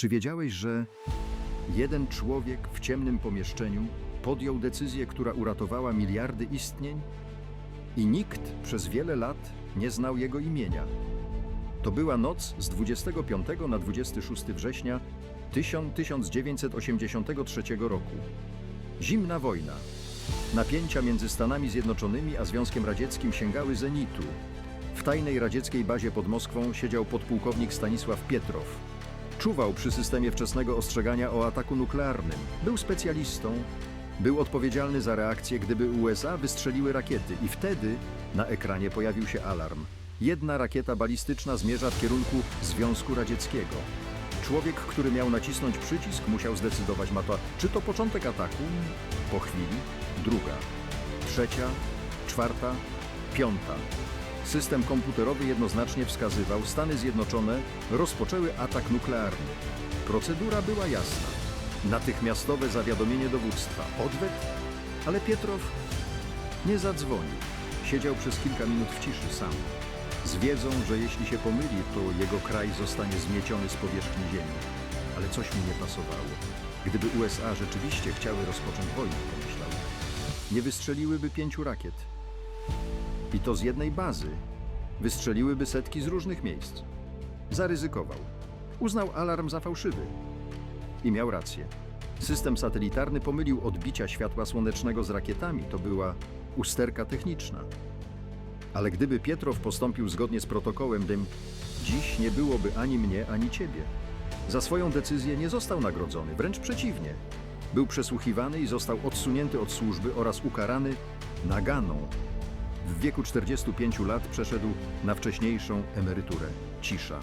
Czy wiedziałeś, że jeden człowiek w ciemnym pomieszczeniu podjął decyzję, która uratowała miliardy istnień? I nikt przez wiele lat nie znał jego imienia. To była noc z 25 na 26 września 1983 roku. Zimna wojna. Napięcia między Stanami Zjednoczonymi a Związkiem Radzieckim sięgały zenitu. W tajnej radzieckiej bazie pod Moskwą siedział podpułkownik Stanisław Pietrow. Czuwał przy systemie wczesnego ostrzegania o ataku nuklearnym. Był specjalistą. Był odpowiedzialny za reakcję, gdyby USA wystrzeliły rakiety i wtedy na ekranie pojawił się alarm. Jedna rakieta balistyczna zmierza w kierunku Związku Radzieckiego. Człowiek, który miał nacisnąć przycisk, musiał zdecydować, ma to, czy to początek ataku, po chwili, druga, trzecia, czwarta, piąta. System komputerowy jednoznacznie wskazywał, Stany Zjednoczone rozpoczęły atak nuklearny. Procedura była jasna. Natychmiastowe zawiadomienie dowództwa. Odwet? Ale Pietrow nie zadzwonił. Siedział przez kilka minut w ciszy sam. Z wiedzą, że jeśli się pomyli, to jego kraj zostanie zmieciony z powierzchni ziemi. Ale coś mu nie pasowało. Gdyby USA rzeczywiście chciały rozpocząć wojnę, pomyślał, nie wystrzeliłyby pięciu rakiet. I to z jednej bazy. Wystrzeliłyby setki z różnych miejsc. Zaryzykował. Uznał alarm za fałszywy. I miał rację. System satelitarny pomylił odbicia światła słonecznego z rakietami. To była usterka techniczna. Ale gdyby Pietrow postąpił zgodnie z protokołem, dym, dziś nie byłoby ani mnie, ani ciebie. Za swoją decyzję nie został nagrodzony, wręcz przeciwnie. Był przesłuchiwany i został odsunięty od służby oraz ukarany naganą. W wieku 45 lat przeszedł na wcześniejszą emeryturę. Cisza,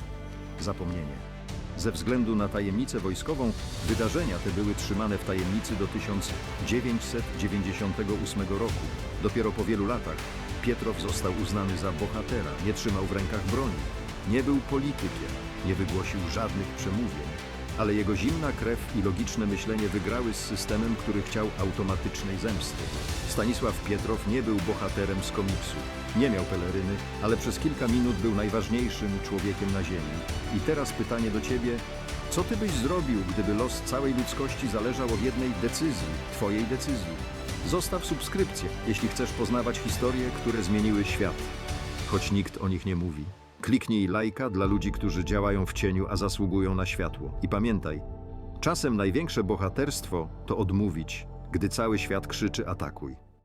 zapomnienie. Ze względu na tajemnicę wojskową, wydarzenia te były trzymane w tajemnicy do 1998 roku. Dopiero po wielu latach Pietrow został uznany za bohatera, nie trzymał w rękach broni, nie był politykiem, nie wygłosił żadnych przemówień, ale jego zimna krew i logiczne myślenie wygrały z systemem, który chciał automatycznej zemsty. Stanisław Pietrow nie był bohaterem z komiksu, nie miał peleryny, ale przez kilka minut był najważniejszym człowiekiem na Ziemi. I teraz pytanie do ciebie, co ty byś zrobił, gdyby los całej ludzkości zależał od jednej decyzji, twojej decyzji? Zostaw subskrypcję, jeśli chcesz poznawać historie, które zmieniły świat. Choć nikt o nich nie mówi. Kliknij lajka dla ludzi, którzy działają w cieniu, a zasługują na światło. I pamiętaj, czasem największe bohaterstwo to odmówić, gdy cały świat krzyczy atakuj.